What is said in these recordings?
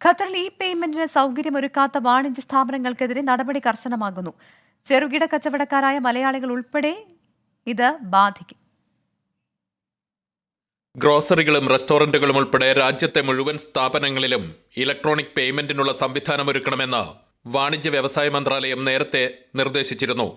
ഖത്തറിൽ ഇ പേയ്മെന്റിന് സൗകര്യമൊരുക്കാത്ത വാണിജ്യ സ്ഥാപനങ്ങൾക്കെതിരെ നടപടി കർശനമാകുന്നു. ചെറുകിട കച്ചവടക്കാരായ മലയാളികൾ ഉൾപ്പെടെ ഇത് ബാധിക്കും. ഗ്രോസറികളും റെസ്റ്റോറന്റുകളും ഉൾപ്പെടെ രാജ്യത്തെ മുഴുവൻ സ്ഥാപനങ്ങളിലും ഇലക്ട്രോണിക് പേയ്മെന്റിനുള്ള സംവിധാനം ഒരുക്കണമെന്ന് വാണിജ്യ വ്യവസായ മന്ത്രാലയം നേരത്തെ നിർദ്ദേശിച്ചിരുന്നു.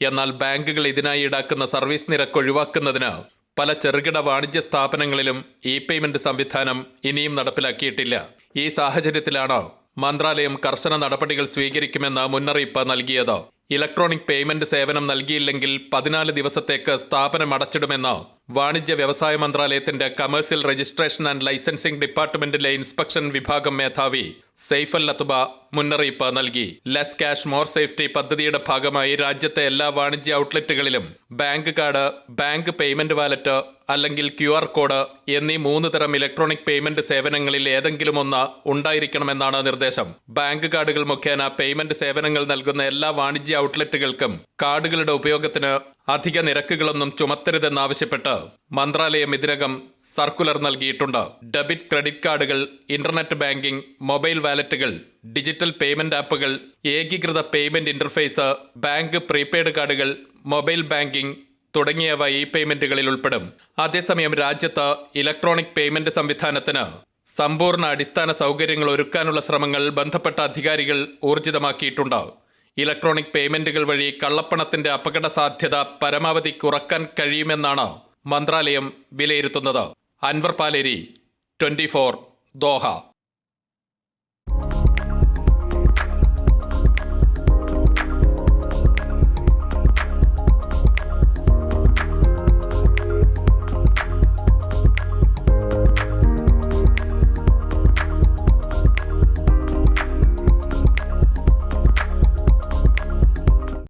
എന്നാൽ ബാങ്കുകൾ ഇതിനായി ഈടാക്കുന്ന സർവീസ് നിരക്ക് ഒഴിവാക്കുന്നതിന് പല ചെറുകിട വാണിജ്യ സ്ഥാപനങ്ങളിലും ഇ പേയ്മെന്റ് സംവിധാനം ഇനിയും നടപ്പിലാക്കിയിട്ടില്ല. ഈ സാഹചര്യത്തിലാണ് മന്ത്രാലയം കർശന നടപടികൾ സ്വീകരിക്കുമെന്ന് മുന്നറിയിപ്പ് നൽകിയത്. ഇലക്ട്രോണിക് പേയ്മെന്റ് സേവനം നൽകിയില്ലെങ്കിൽ പതിനാല് ദിവസത്തേക്ക് സ്ഥാപനം അടച്ചിടുമെന്ന് വാണിജ്യ വ്യവസായ മന്ത്രാലയത്തിന്റെ കമേഴ്സ്യൽ രജിസ്ട്രേഷൻ ആൻഡ് ലൈസൻസിംഗ് ഡിപ്പാർട്ട്മെന്റിലെ ഇൻസ്പെക്ഷൻ വിഭാഗം മേധാവി സെയ്ഫൽ ലത്തുബ മുന്നറിയിപ്പ് നൽകി. ലെസ് കാഷ് മോർ സേഫ്റ്റി പദ്ധതിയുടെ ഭാഗമായി രാജ്യത്തെ എല്ലാ വാണിജ്യ ഔട്ട്ലെറ്റുകളിലും bank card bank payment wallet അല്ലെങ്കിൽ ക്യു ആർ കോഡ് എന്നീ മൂന്ന് തരം ഇലക്ട്രോണിക് പേയ്മെന്റ് സേവനങ്ങളിൽ ഏതെങ്കിലും ഒന്ന് ഉണ്ടായിരിക്കണമെന്നാണ് നിർദ്ദേശം. ബാങ്ക് കാർഡുകൾ മുഖേന പേയ്മെന്റ് സേവനങ്ങൾ നൽകുന്ന എല്ലാ വാണിജ്യ ഔട്ട്ലെറ്റുകൾക്കും കാർഡുകളുടെ ഉപയോഗത്തിന് അധിക നിരക്കുകളൊന്നും ചുമത്തരുതെന്നാവശ്യപ്പെട്ട് മന്ത്രാലയം ഇതിനകം സർക്കുലർ നൽകിയിട്ടുണ്ട്. ഡെബിറ്റ് ക്രെഡിറ്റ് കാർഡുകൾ ഇന്റർനെറ്റ് ബാങ്കിംഗ് മൊബൈൽ വാലറ്റുകൾ ഡിജിറ്റൽ പേയ്മെന്റ് ആപ്പുകൾ ഏകീകൃത പേയ്മെന്റ് ഇന്റർഫേസ് ബാങ്ക് പ്രീപെയ്ഡ് കാർഡുകൾ മൊബൈൽ ബാങ്കിംഗ് തുടങ്ങിയവ ഇ പേയ്മെന്റുകളിൽ ഉൾപ്പെടും. അതേസമയം രാജ്യത്ത് ഇലക്ട്രോണിക് പേയ്മെന്റ് സംവിധാനത്തിന് സമ്പൂർണ അടിസ്ഥാന സൗകര്യങ്ങൾ ഒരുക്കാനുള്ള ശ്രമങ്ങൾ ബന്ധപ്പെട്ട അധികാരികൾ ഊർജിതമാക്കിയിട്ടുണ്ട്. ഇലക്ട്രോണിക് പേയ്മെന്റുകൾ വഴി കള്ളപ്പണത്തിന്റെ അപകട സാധ്യത പരമാവധി കുറയ്ക്കാൻ കഴിയുമെന്നാണ് മന്ത്രാലയം വിലയിരുത്തുന്നത്. Anwar Paleri twenty four Doha.